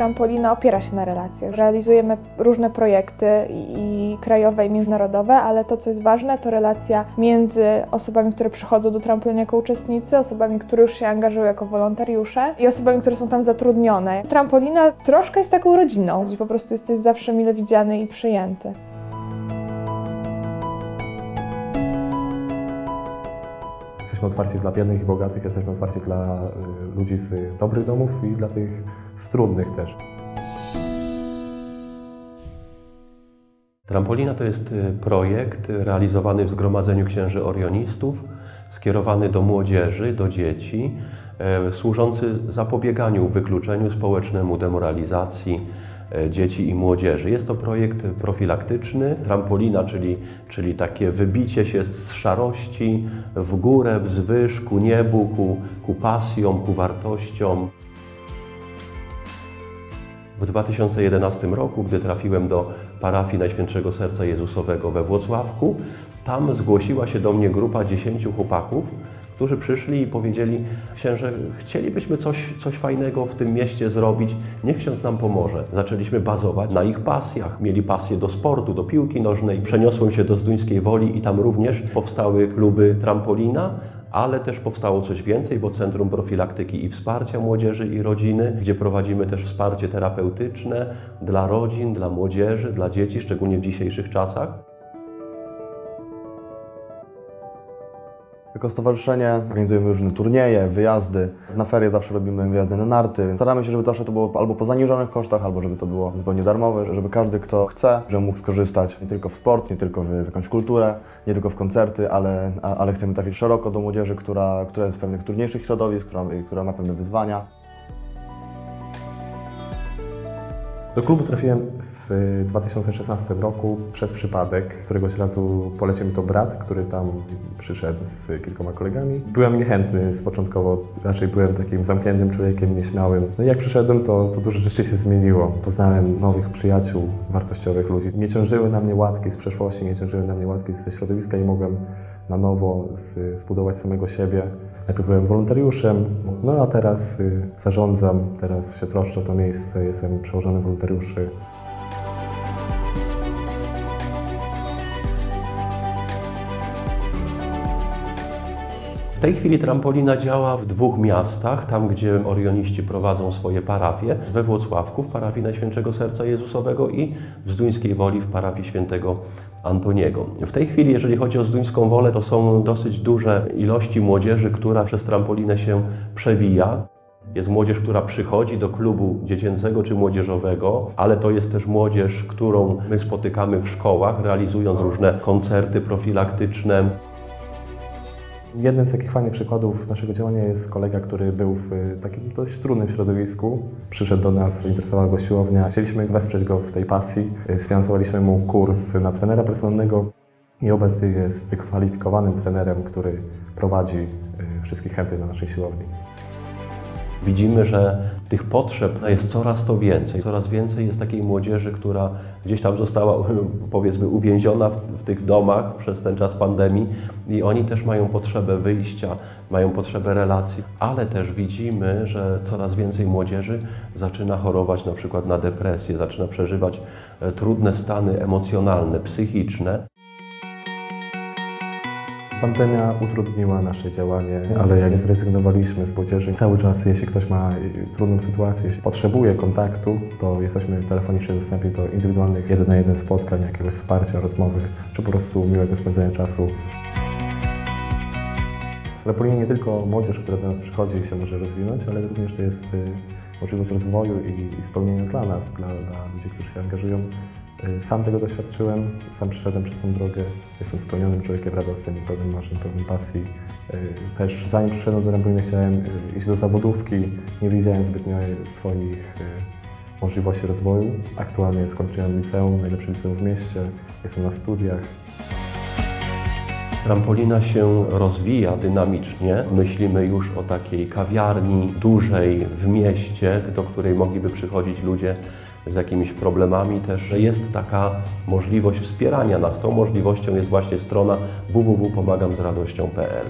Trampolina opiera się na relacjach. Realizujemy różne projekty i, krajowe, i międzynarodowe, ale to, co jest ważne, to relacja między osobami, które przychodzą do trampoliny jako uczestnicy, osobami, które już się angażują jako wolontariusze i osobami, które są tam zatrudnione. Trampolina troszkę jest taką rodziną, gdzie po prostu jesteś zawsze mile widziany i przyjęty. Jesteśmy otwarci dla biednych i bogatych, jesteśmy otwarci dla y, ludzi z dobrych domów i dla tych z trudnych też. Trampolina to jest y, projekt realizowany w Zgromadzeniu Księży Orionistów, skierowany do młodzieży, do dzieci, e, służący zapobieganiu wykluczeniu społecznemu, demoralizacji e, dzieci i młodzieży. Jest to projekt profilaktyczny. Trampolina, czyli, czyli takie wybicie się z szarości w górę, wzwyż, ku niebu, ku, ku pasjom, ku wartościom. W 2011 roku, gdy trafiłem do parafii Najświętszego Serca Jezusowego we Włocławku, tam zgłosiła się do mnie grupa 10 chłopaków, którzy przyszli i powiedzieli: Księże, chcielibyśmy coś, coś fajnego w tym mieście zrobić, niech ksiądz nam pomoże. Zaczęliśmy bazować na ich pasjach. Mieli pasję do sportu, do piłki nożnej. Przeniosłem się do Zduńskiej Woli i tam również powstały kluby trampolina, ale też powstało coś więcej, bo Centrum Profilaktyki i Wsparcia Młodzieży i Rodziny, gdzie prowadzimy też wsparcie terapeutyczne dla rodzin, dla młodzieży, dla dzieci, szczególnie w dzisiejszych czasach. Jako stowarzyszenie organizujemy różne turnieje, wyjazdy. Na ferie zawsze robimy wyjazdy na narty. Staramy się, żeby zawsze to było albo po zaniżonych kosztach, albo żeby to było zupełnie darmowe, żeby każdy, kto chce, żeby mógł skorzystać nie tylko w sport, nie tylko w jakąś kulturę, nie tylko w koncerty, ale, ale chcemy trafić szeroko do młodzieży, która, która jest z pewnych trudniejszych środowisk, która, która ma pewne wyzwania. Do klubu trafiłem w 2016 roku przez przypadek. Któregoś razu polecił mi to brat, który tam przyszedł z kilkoma kolegami. Byłem niechętny z początkowo, raczej byłem takim zamkniętym człowiekiem, nieśmiałym. No i jak przyszedłem, to, to dużo rzeczy się zmieniło. Poznałem nowych przyjaciół, wartościowych ludzi. Nie ciążyły na mnie łatki z przeszłości, nie ciążyły na mnie łatki ze środowiska i mogłem na nowo zbudować samego siebie. Najpierw byłem wolontariuszem, no a teraz y, zarządzam, teraz się troszczę o to miejsce, jestem przełożony wolontariuszy. W tej chwili trampolina działa w dwóch miastach, tam gdzie orioniści prowadzą swoje parafie, we Włocławku w parafii Najświętszego Serca Jezusowego i w Zduńskiej Woli w parafii Świętego Antoniego. W tej chwili, jeżeli chodzi o Zduńską Wolę, to są dosyć duże ilości młodzieży, która przez trampolinę się przewija. Jest młodzież, która przychodzi do klubu dziecięcego czy młodzieżowego, ale to jest też młodzież, którą my spotykamy w szkołach, realizując różne koncerty profilaktyczne, Jednym z takich fajnych przykładów naszego działania jest kolega, który był w y, takim dość trudnym środowisku. Przyszedł do nas, interesowała go siłownia. Chcieliśmy wesprzeć go w tej pasji. Y, Sfinansowaliśmy mu kurs na trenera personalnego i obecnie jest wykwalifikowanym trenerem, który prowadzi y, wszystkich chętnych na naszej siłowni. Widzimy, że tych potrzeb jest coraz to więcej. Coraz więcej jest takiej młodzieży, która gdzieś tam została, powiedzmy, uwięziona w, w tych domach przez ten czas pandemii i oni też mają potrzebę wyjścia, mają potrzebę relacji, ale też widzimy, że coraz więcej młodzieży zaczyna chorować na przykład na depresję, zaczyna przeżywać e, trudne stany emocjonalne, psychiczne. Pandemia utrudniła nasze działanie, ale jak zrezygnowaliśmy z młodzieży, cały czas jeśli ktoś ma trudną sytuację, jeśli potrzebuje kontaktu, to jesteśmy telefonicznie dostępni do indywidualnych jeden na jeden spotkań, jakiegoś wsparcia, rozmowy, czy po prostu miłego spędzenia czasu. W nie tylko młodzież, która do nas przychodzi się może rozwinąć, ale również to jest y, możliwość rozwoju i, i spełnienia dla nas, dla, dla ludzi, którzy się angażują. Y, Sam tego doświadczyłem, sam przeszedłem przez tą drogę. Jestem spełnionym człowiekiem radosnym i pełnym marzeń, pełnym pasji. Y, Też zanim przyszedłem do Trampoliny chciałem y, iść do zawodówki. Nie widziałem zbytnio swoich możliwości rozwoju. Aktualnie skończyłem liceum, najlepsze liceum w mieście. Jestem na studiach. Trampolina się rozwija dynamicznie. Myślimy już o takiej kawiarni dużej w mieście, do której mogliby przychodzić ludzie z jakimiś problemami. Też jest taka możliwość wspierania nas. Tą możliwością jest właśnie strona www.pomagamzradością.pl.